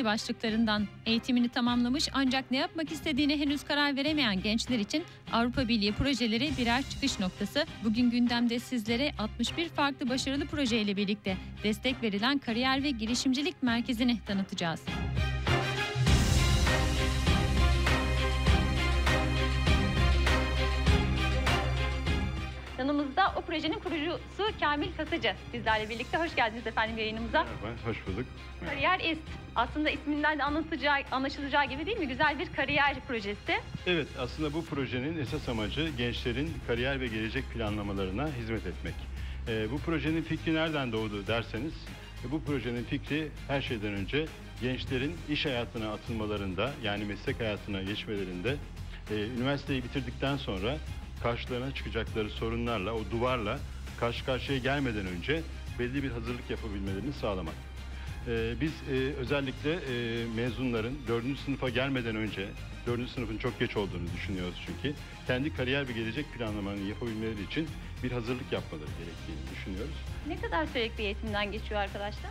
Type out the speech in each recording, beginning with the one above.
çeşitli başlıklarından. Eğitimini tamamlamış ancak ne yapmak istediğine henüz karar veremeyen gençler için Avrupa Birliği projeleri birer çıkış noktası. Bugün gündemde sizlere 61 farklı başarılı projeyle birlikte destek verilen kariyer ve girişimcilik merkezini tanıtacağız. Yanımızda o projenin kurucusu Kamil Kasıcı bizlerle birlikte. Hoş geldiniz efendim yayınımıza. Merhaba, hoş bulduk. Kariyer ist. Aslında isminden de anlatılacağı, anlaşılacağı gibi değil mi? Güzel bir kariyer projesi. Evet, aslında bu projenin esas amacı gençlerin kariyer ve gelecek planlamalarına hizmet etmek. Ee, bu projenin fikri nereden doğdu derseniz, e, bu projenin fikri her şeyden önce gençlerin iş hayatına atılmalarında, yani meslek hayatına geçmelerinde, e, üniversiteyi bitirdikten sonra karşılarına çıkacakları sorunlarla, o duvarla karşı karşıya gelmeden önce belli bir hazırlık yapabilmelerini sağlamak. Ee, biz e, özellikle e, mezunların 4. sınıfa gelmeden önce, 4. sınıfın çok geç olduğunu düşünüyoruz çünkü, kendi kariyer ve gelecek planlamalarını yapabilmeleri için bir hazırlık yapmaları gerektiğini düşünüyoruz. Ne kadar sürekli eğitimden geçiyor arkadaşlar?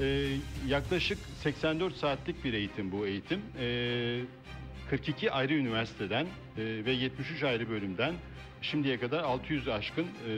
Ee, yaklaşık 84 saatlik bir eğitim bu eğitim. Ee, 42 ayrı üniversiteden e, ve 73 ayrı bölümden şimdiye kadar 600 aşkın e,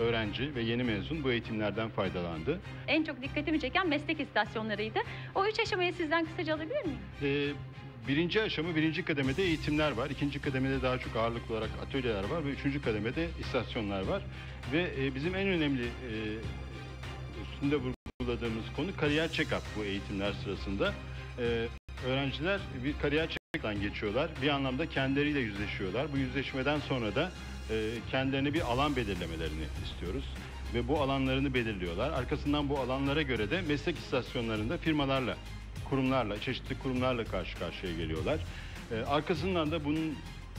öğrenci ve yeni mezun bu eğitimlerden faydalandı. En çok dikkatimi çeken meslek istasyonlarıydı. O üç aşamayı sizden kısaca alabilir miyim? Ee, birinci aşama, birinci kademede eğitimler var. ikinci kademede daha çok ağırlıklı olarak atölyeler var ve üçüncü kademede istasyonlar var. Ve e, bizim en önemli e, üstünde vurguladığımız konu kariyer check-up bu eğitimler sırasında. E, öğrenciler bir kariyer check-up'tan geçiyorlar. Bir anlamda kendileriyle yüzleşiyorlar. Bu yüzleşmeden sonra da e, kendilerine bir alan belirlemelerini istiyoruz. Ve bu alanlarını belirliyorlar. Arkasından bu alanlara göre de meslek istasyonlarında firmalarla, kurumlarla, çeşitli kurumlarla karşı karşıya geliyorlar. E, arkasından da bunun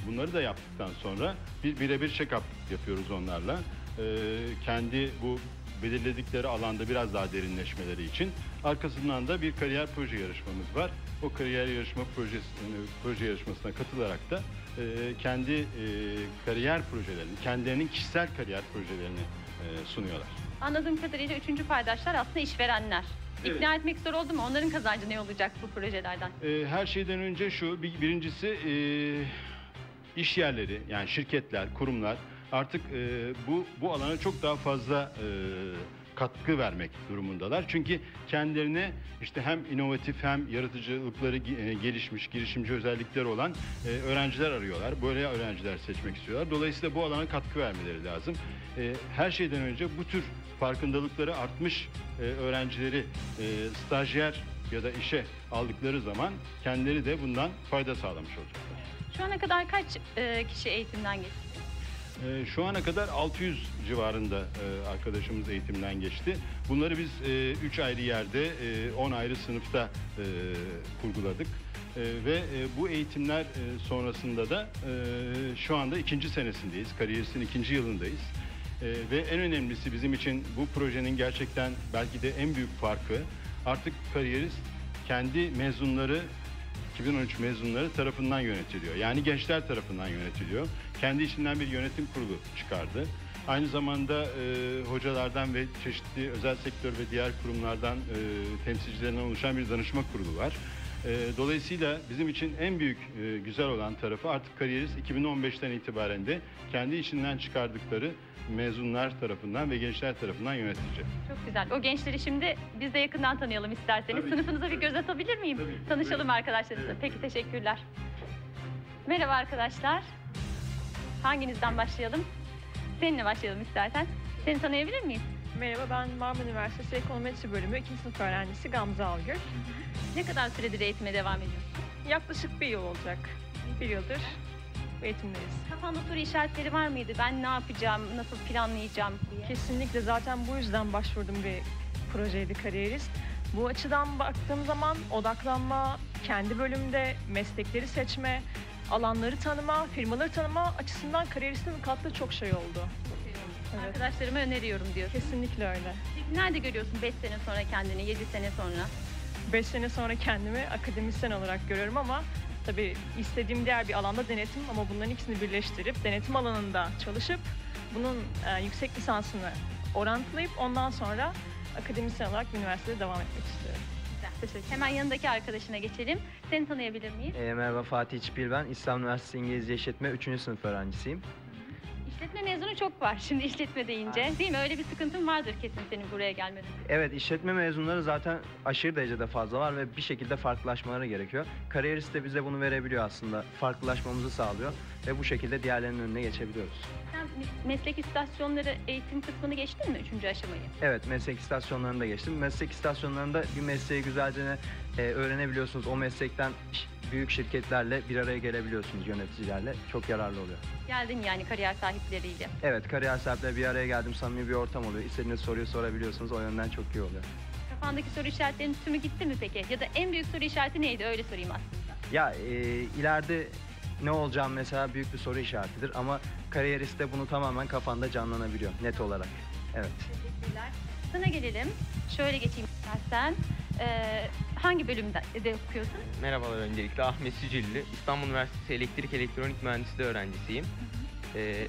bunları da yaptıktan sonra bir birebir check-up yapıyoruz onlarla. E, kendi bu belirledikleri alanda biraz daha derinleşmeleri için. Arkasından da bir kariyer proje yarışmamız var. O kariyer yarışma projesi, proje yarışmasına katılarak da e, kendi e, kariyer projelerini, kendilerinin kişisel kariyer projelerini e, sunuyorlar. Anladığım kadarıyla üçüncü paydaşlar aslında işverenler. Evet. İkna etmek zor oldu mu? Onların kazancı ne olacak bu projelerden? E, her şeyden önce şu, bir, birincisi e, iş yerleri, yani şirketler, kurumlar artık e, bu bu alana çok daha fazla e, katkı vermek durumundalar. Çünkü kendilerine işte hem inovatif hem yaratıcılıkları e, gelişmiş, girişimci özellikleri olan e, öğrenciler arıyorlar. Böyle öğrenciler seçmek istiyorlar. Dolayısıyla bu alana katkı vermeleri lazım. E, her şeyden önce bu tür farkındalıkları artmış öğrencileri stajyer ya da işe aldıkları zaman kendileri de bundan fayda sağlamış olacaklar. Şu ana kadar kaç kişi eğitimden geçti? Ee, Şu ana kadar 600 civarında e, arkadaşımız eğitimden geçti. Bunları biz 3 ayrı yerde, 10 ayrı sınıfta e, kurguladık. E, Ve e, bu eğitimler e, sonrasında da e, şu anda ikinci senesindeyiz, kariyerisinin ikinci yılındayız. E, Ve en önemlisi bizim için bu projenin gerçekten belki de en büyük farkı artık kariyerist kendi mezunları 2013 mezunları tarafından yönetiliyor. Yani gençler tarafından yönetiliyor. Kendi içinden bir yönetim kurulu çıkardı. Aynı zamanda e, hocalardan ve çeşitli özel sektör ve diğer kurumlardan e, temsilcilerinden oluşan bir danışma kurulu var. E, dolayısıyla bizim için en büyük e, güzel olan tarafı artık kariyerist 2015'ten itibaren de kendi içinden çıkardıkları mezunlar tarafından ve gençler tarafından yönetilecek. Çok güzel. O gençleri şimdi biz de yakından tanıyalım isterseniz. Tabii. Sınıfınıza bir göz atabilir miyim? Tabii. Tanışalım Buyurun. arkadaşlarınızla. Evet. Peki teşekkürler. Merhaba arkadaşlar. Hanginizden başlayalım? Seninle başlayalım istersen. Seni tanıyabilir miyiz? Merhaba ben Marmara Üniversitesi Ekonometri Bölümü 2. sınıf öğrencisi Gamze Algür. Ne kadar süredir eğitime devam ediyorsun? Yaklaşık bir yıl olacak. Bir yıldır eğitimdeyiz. Kafanda soru işaretleri var mıydı? Ben ne yapacağım, nasıl planlayacağım diye. Kesinlikle zaten bu yüzden başvurdum bir projeydi kariyerist. Bu açıdan baktığım zaman odaklanma, kendi bölümde meslekleri seçme, alanları tanıma, firmaları tanıma açısından kariyeristin kattığı çok şey oldu. Evet. Arkadaşlarıma öneriyorum diyor. Kesinlikle öyle. Peki nerede görüyorsun 5 sene sonra kendini, 7 sene sonra? 5 sene sonra kendimi akademisyen olarak görüyorum ama tabii istediğim diğer bir alanda denetim ama bunların ikisini birleştirip denetim alanında çalışıp bunun e, yüksek lisansını orantılayıp ondan sonra akademisyen olarak üniversitede devam etmek istiyorum. Teşekkür. Hemen yanındaki arkadaşına geçelim. Seni tanıyabilir miyiz? E, merhaba Fatih İçbil ben. İstanbul Üniversitesi İngilizce İşletme 3. sınıf öğrencisiyim. İşletme mezunu çok var şimdi işletme deyince. Değil mi? Öyle bir sıkıntın vardır kesin senin buraya gelmeden. Evet işletme mezunları zaten aşırı derecede fazla var ve bir şekilde farklılaşmaları gerekiyor. Kariyerist de bize bunu verebiliyor aslında. Farklılaşmamızı sağlıyor ve bu şekilde diğerlerinin önüne geçebiliyoruz. Sen meslek istasyonları eğitim kısmını geçtin mi? Üçüncü aşamayı. Evet meslek istasyonlarında geçtim. Meslek istasyonlarında bir mesleği güzelce e, öğrenebiliyorsunuz. O meslekten büyük şirketlerle bir araya gelebiliyorsunuz yöneticilerle. Çok yararlı oluyor. Geldin yani kariyer sahipleriyle. Evet kariyer sahipleri bir araya geldim. Samimi bir ortam oluyor. İstediğiniz soruyu sorabiliyorsunuz. O yönden çok iyi oluyor. Kafandaki soru işaretlerinin tümü gitti mi peki? Ya da en büyük soru işareti neydi? Öyle sorayım aslında. Ya e, ileride ne olacağım mesela büyük bir soru işaretidir ama kariyeriste bunu tamamen kafanda canlanabiliyor net olarak. Evet. Teşekkürler. Sana gelelim. Şöyle geçeyim istersen. Ee, hangi bölümde de okuyorsun? Merhabalar öncelikle Ahmet Sücüllü. İstanbul Üniversitesi Elektrik Elektronik Mühendisliği öğrencisiyim. Ee,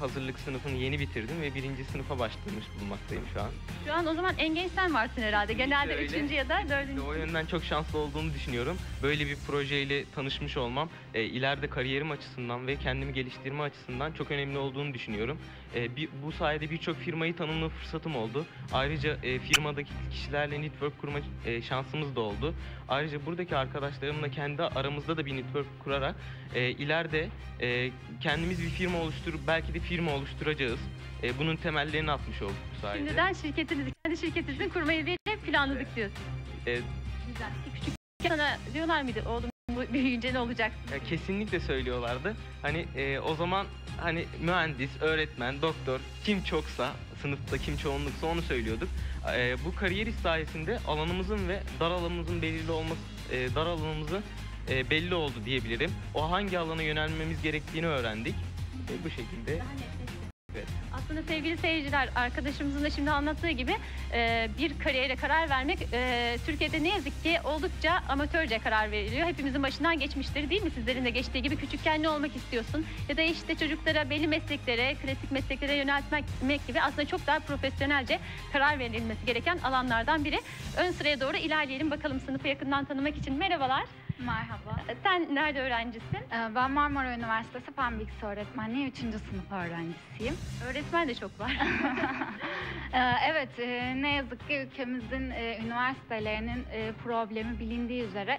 hazırlık sınıfını yeni bitirdim ve birinci sınıfa başlamış bulunmaktayım şu an. Şu an o zaman en genç sen varsın herhalde. Genelde öyle. üçüncü ya da dördüncü. O yönden çok şanslı olduğumu düşünüyorum. Böyle bir projeyle tanışmış olmam e, ileride kariyerim açısından ve kendimi geliştirme açısından çok önemli olduğunu düşünüyorum. E, bir, bu sayede birçok firmayı tanıma fırsatım oldu. Ayrıca e, firmadaki kişilerle network kurma e, şansımız da oldu. Ayrıca buradaki arkadaşlarımla kendi aramızda da bir network kurarak e, ileride e, kendimiz bir firma oluşturup belki de firma oluşturacağız. E, bunun temellerini atmış olduk bu sayede. Şimdiden şirketinizi, kendi şirketinizi kurmayı planladık diyorsun. E, Güzel. Küçük sana diyorlar mıydı oğlum bu büyüyünce ne olacak? Ya kesinlikle söylüyorlardı. Hani e, o zaman hani mühendis, öğretmen, doktor kim çoksa sınıfta kim çoğunluksa onu söylüyorduk. E, bu kariyerist sayesinde alanımızın ve dar alanımızın belirli olması e, dar alanımızı e, belli oldu diyebilirim. O hangi alana yönelmemiz gerektiğini öğrendik. E, bu şekilde. Evet. Aslında sevgili seyirciler, arkadaşımızın da şimdi anlattığı gibi e, bir kariyere karar vermek e, Türkiye'de ne yazık ki oldukça amatörce karar veriliyor. Hepimizin başından geçmiştir değil mi? Sizlerin de geçtiği gibi küçükken ne olmak istiyorsun? Ya da işte çocuklara belli mesleklere, klasik mesleklere yöneltmek gibi aslında çok daha profesyonelce karar verilmesi gereken alanlardan biri. Ön sıraya doğru ilerleyelim bakalım sınıfı yakından tanımak için. Merhabalar. Merhaba. Sen nerede öğrencisin? Ee, Ben Marmara Üniversitesi Fen Bilgisi Öğretmenliği 3. sınıf öğrencisiyim. Öğretmen de çok var. Ee, Evet, e, ne yazık ki ülkemizin e, üniversitelerinin e, problemi bilindiği üzere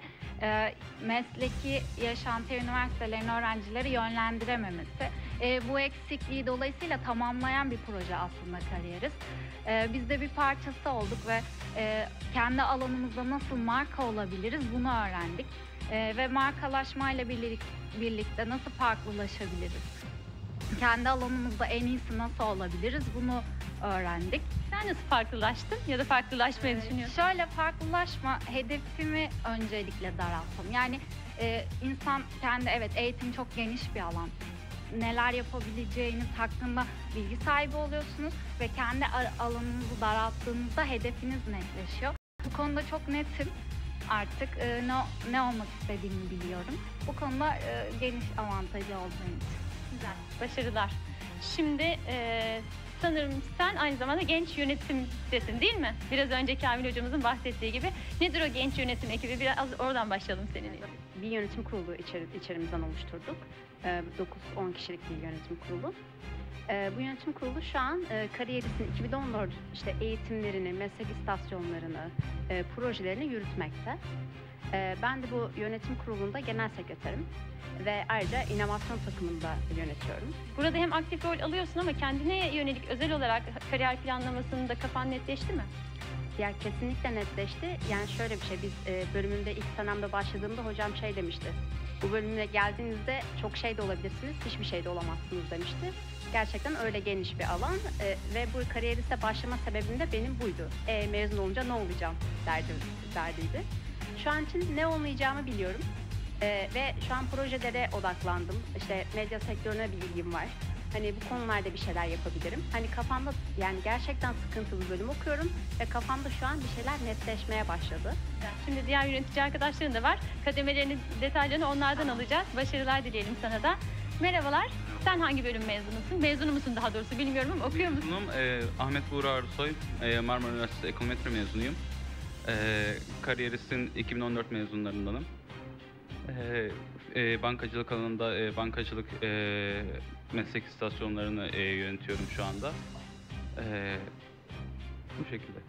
mesleki yaşantıya üniversitelerin öğrencileri yönlendirememesi. E, Bu eksikliği dolayısıyla tamamlayan bir proje aslında kariyeriz. E, Biz de bir parçası olduk ve e, kendi alanımızda nasıl marka olabiliriz bunu öğrendik. E, Ve markalaşmayla birlik- birlikte nasıl farklılaşabiliriz? Kendi alanımızda en iyisi nasıl olabiliriz bunu öğrendik. Sen nasıl farklılaştın ya da farklılaşmayı düşünüyorsun? Şöyle farklılaşma hedefimi öncelikle daralttım. Yani e, insan kendi evet eğitim çok geniş bir alan. Neler yapabileceğiniz hakkında bilgi sahibi oluyorsunuz ve kendi alanınızı daralttığınızda hedefiniz netleşiyor. Bu konuda çok netim. Artık e, ne, ne olmak istediğimi biliyorum. Bu konuda e, geniş avantajı olduğum için. Güzel. Başarılar. Şimdi e, sanırım sen aynı zamanda genç yönetimdesin değil mi? Biraz önce Kamil hocamızın bahsettiği gibi. Nedir o genç yönetim ekibi? Biraz oradan başlayalım seninle. bir yönetim kurulu içeri, içerimizden oluşturduk. Ee, 9-10 kişilik bir yönetim kurulu. Ee, bu yönetim kurulu şu an e, kariyeristin 2014 işte eğitimlerini, meslek istasyonlarını, e, projelerini yürütmekte. Ee, ben de bu yönetim kurulunda genel sekreterim ve ayrıca inovasyon takımını da yönetiyorum. Burada hem aktif rol alıyorsun ama kendine yönelik özel olarak kariyer planlamasında kafan netleşti mi? Ya kesinlikle netleşti. Yani şöyle bir şey, biz e, bölümümde ilk senemde başladığımda hocam şey demişti. Bu bölümüne geldiğinizde çok şey de olabilirsiniz, hiçbir şey de olamazsınız demişti. Gerçekten öyle geniş bir alan e, ve bu kariyeriste başlama sebebim de benim buydu. E, mezun olunca ne olacağım derdi, derdiydi. Şu an için ne olmayacağımı biliyorum. E, ve şu an projelere odaklandım. İşte medya sektörüne bir ilgim var. Hani bu konularda bir şeyler yapabilirim. Hani kafamda yani gerçekten sıkıntılı bir bölüm okuyorum ve kafamda şu an bir şeyler netleşmeye başladı. Şimdi diğer yönetici arkadaşların da var. Kademelerini, detaylarını onlardan alacağız. Başarılar dileyelim sana da. Merhabalar. Sen hangi bölüm mezunusun? Mezunu musun daha doğrusu bilmiyorum ama okuyor musun? Mezunum. Ee, Ahmet Buğra Arsoy. Ee, Marmara Üniversitesi Ekonometri mezunuyum. Ee, kariyeristin 2014 mezunlarındanım. Ee, e, bankacılık alanında e, bankacılık e, meslek istasyonlarını e, yönetiyorum şu anda. Ee, bu şekilde.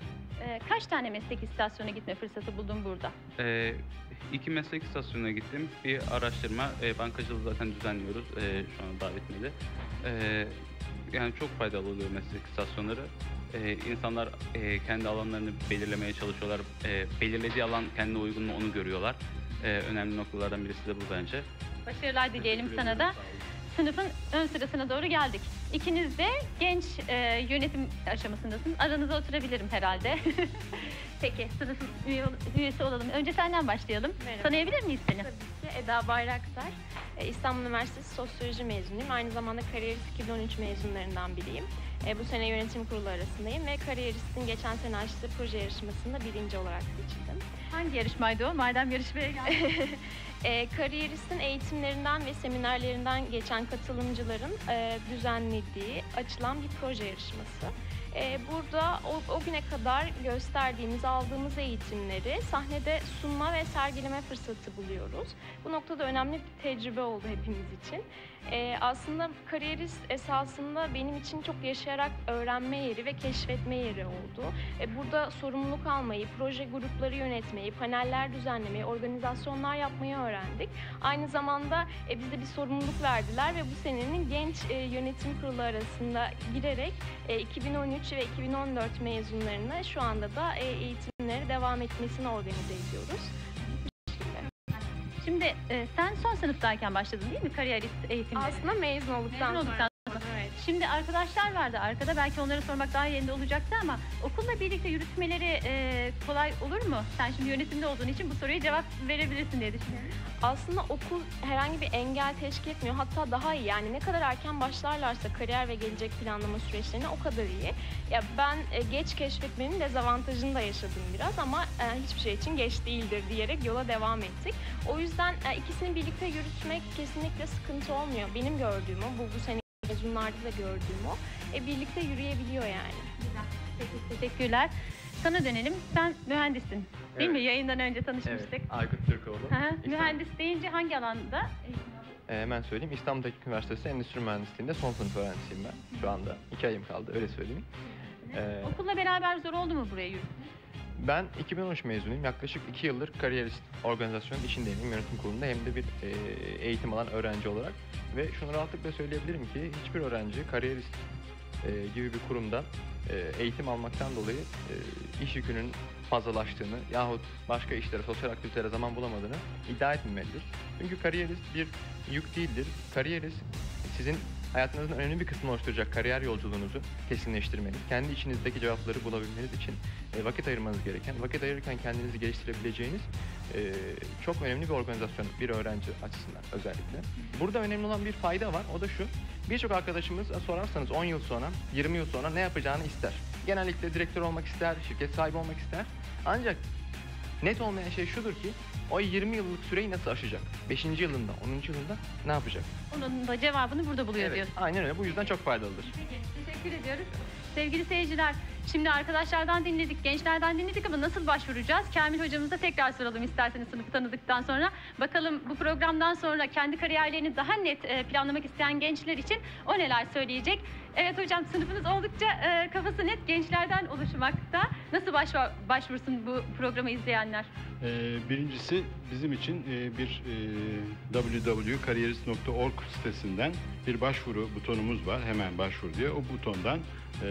Ee, kaç tane meslek istasyonuna gitme fırsatı buldun burada? Ee, iki meslek istasyonuna gittim. Bir araştırma, e, bankacılığı zaten düzenliyoruz e, şu an davetmede. Ee, yani çok faydalı oluyor meslek istasyonları. Ee, insanlar e, kendi alanlarını belirlemeye çalışıyorlar. E, belirlediği alan kendine uygun mu onu görüyorlar. E, önemli noktalardan birisi de bu bence. Başarılar dileyelim sana da. Sınıfın ön sırasına doğru geldik. İkiniz de genç e, yönetim aşamasındasınız. Aranıza oturabilirim herhalde. Peki sınıfın üye- üyesi olalım. Önce senden başlayalım. Merhaba. Tanıyabilir miyiz seni? Tabii ki Eda Bayraktar. E, İstanbul Üniversitesi Sosyoloji mezunuyum. Aynı zamanda Kariyerist 2013 mezunlarından biriyim. E, Bu sene yönetim kurulu arasındayım ve Kariyerist'in geçen sene açtığı proje yarışmasında birinci olarak seçildim. Hangi yarışmaydı o? Madem yarışmaya geldik. E, Kariyerist'in eğitimlerinden ve seminerlerinden geçen katılımcıların e, düzenlediği, açılan bir proje yarışması. E, burada o, o güne kadar gösterdiğimiz, aldığımız eğitimleri sahnede sunma ve sergileme fırsatı buluyoruz. Bu noktada önemli bir tecrübe oldu hepimiz için. E, aslında kariyerist esasında benim için çok yaşayarak öğrenme yeri ve keşfetme yeri oldu. E, burada sorumluluk almayı, proje grupları yönetmeyi, paneller düzenlemeyi, organizasyonlar yapmayı öğrendik. Aynı zamanda e, bize bir sorumluluk verdiler ve bu senenin genç e, yönetim kurulu arasında girerek e, 2013 ve 2014 mezunlarına şu anda da e, eğitimleri devam etmesini organize ediyoruz. Şimdi e, sen son sınıftayken başladın değil mi kariyerist eğitimleri? Aslında mezun olduktan Mezun olduktan sonra. Şimdi arkadaşlar vardı arkada belki onlara sormak daha yerinde olacaktı ama okulla birlikte yürütmeleri e, kolay olur mu? Sen şimdi yönetimde olduğun için bu soruya cevap verebilirsin diye düşünüyorum. Aslında okul herhangi bir engel teşkil etmiyor. Hatta daha iyi. Yani ne kadar erken başlarlarsa kariyer ve gelecek planlama süreçlerine o kadar iyi. Ya ben e, geç keşfetmenin dezavantajını da yaşadım biraz ama e, hiçbir şey için geç değildir diyerek yola devam ettik. O yüzden e, ikisini birlikte yürütmek kesinlikle sıkıntı olmuyor. Benim gördüğüm bu, bu sene mezunlarda da gördüğüm o. E, birlikte yürüyebiliyor yani. Peki, teşekkürler. Sana dönelim. Sen mühendissin değil mi? Yayından önce tanışmıştık. Evet, Aykut Türkoğlu. Hı hı. İstanbul- Mühendis deyince hangi alanda? Ee, hemen söyleyeyim. İstanbul Teknik Üniversitesi Endüstri Mühendisliği'nde son sınıf öğrencisiyim ben. Şu anda iki ayım kaldı öyle söyleyeyim. Ee, Okulla beraber zor oldu mu buraya yürütmek? Ben 2013 mezunuyum. Yaklaşık iki yıldır kariyerist organizasyon işindeyim. Hem yönetim kurulunda hem de bir e, eğitim alan öğrenci olarak. Ve şunu rahatlıkla söyleyebilirim ki hiçbir öğrenci kariyerist e, gibi bir kurumda e, eğitim almaktan dolayı e, iş yükünün fazlalaştığını yahut başka işlere, sosyal aktivitelere zaman bulamadığını iddia etmemelidir. Çünkü kariyerist bir yük değildir. Kariyerist sizin hayatınızın önemli bir kısmını oluşturacak kariyer yolculuğunuzu kesinleştirmeniz, kendi içinizdeki cevapları bulabilmeniz için e, vakit ayırmanız gereken, vakit ayırırken kendinizi geliştirebileceğiniz e, çok önemli bir organizasyon bir öğrenci açısından özellikle. Burada önemli olan bir fayda var, o da şu. Birçok arkadaşımız e, sorarsanız 10 yıl sonra, 20 yıl sonra ne yapacağını ister. Genellikle direktör olmak ister, şirket sahibi olmak ister. Ancak net olmayan şey şudur ki o 20 yıllık süreyi nasıl aşacak? 5. yılında, 10. yılında ne yapacak? Onun da cevabını burada buluyor Evet, diyorsun. aynen öyle. Bu yüzden çok faydalıdır. Teşekkür ediyoruz. Sevgili seyirciler, şimdi arkadaşlardan dinledik, gençlerden dinledik ama nasıl başvuracağız? Kamil hocamıza tekrar soralım isterseniz sınıfı tanıdıktan sonra. Bakalım bu programdan sonra kendi kariyerlerini daha net e, planlamak isteyen gençler için o neler söyleyecek? Evet hocam sınıfınız oldukça e, kafası net gençlerden oluşmakta. Nasıl başva- başvursun bu programı izleyenler? Ee, birincisi bizim için e, bir e, www.kariyerist.org sitesinden bir başvuru butonumuz var. Hemen başvur diye. O butondan e,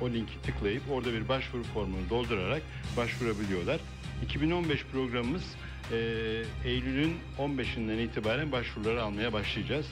o linki tıklayıp orada bir başvuru formunu doldurarak başvurabiliyorlar. 2015 programımız e, Eylül'ün 15'inden itibaren başvuruları almaya başlayacağız.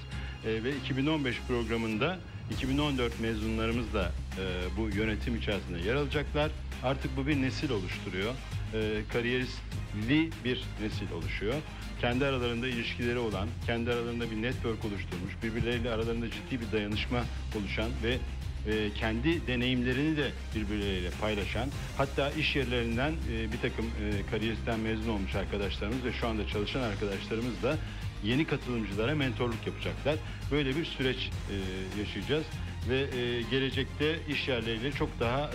E, ve 2015 programında 2014 mezunlarımız da e, bu yönetim içerisinde yer alacaklar. Artık bu bir nesil oluşturuyor. E, kariyeristli bir nesil oluşuyor. Kendi aralarında ilişkileri olan, kendi aralarında bir network oluşturmuş, birbirleriyle aralarında ciddi bir dayanışma oluşan ve e, kendi deneyimlerini de birbirleriyle paylaşan, hatta iş yerlerinden e, bir takım e, mezun olmuş arkadaşlarımız ve şu anda çalışan arkadaşlarımız da yeni katılımcılara mentorluk yapacaklar. Böyle bir süreç e, yaşayacağız ve gelecekte iş yerleriyle çok daha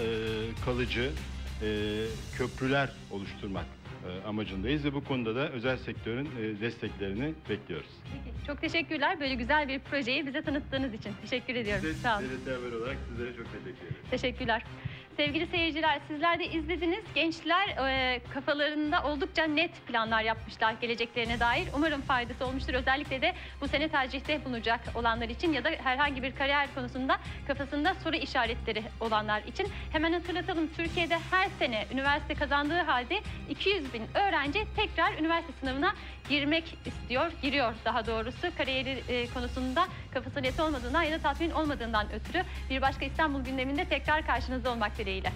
kalıcı, e, köprüler oluşturmak e, amacındayız ve bu konuda da özel sektörün e, desteklerini bekliyoruz. Peki, çok teşekkürler böyle güzel bir projeyi bize tanıttığınız için. Teşekkür ediyorum. Biz de Sağ olun. Haber olarak sizlere çok teşekkür ederiz. Teşekkürler. Sevgili seyirciler sizler de izlediniz. Gençler e, kafalarında oldukça net planlar yapmışlar geleceklerine dair. Umarım faydası olmuştur. Özellikle de bu sene tercihte bulunacak olanlar için ya da herhangi bir kariyer konusunda kafasında soru işaretleri olanlar için. Hemen hatırlatalım Türkiye'de her sene üniversite kazandığı halde 200 bin öğrenci tekrar üniversite sınavına girmek istiyor, giriyor daha doğrusu. Kariyeri e, konusunda kafası net olmadığından ya da tatmin olmadığından ötürü bir başka İstanbul gündeminde tekrar karşınızda olmak dileğiyle.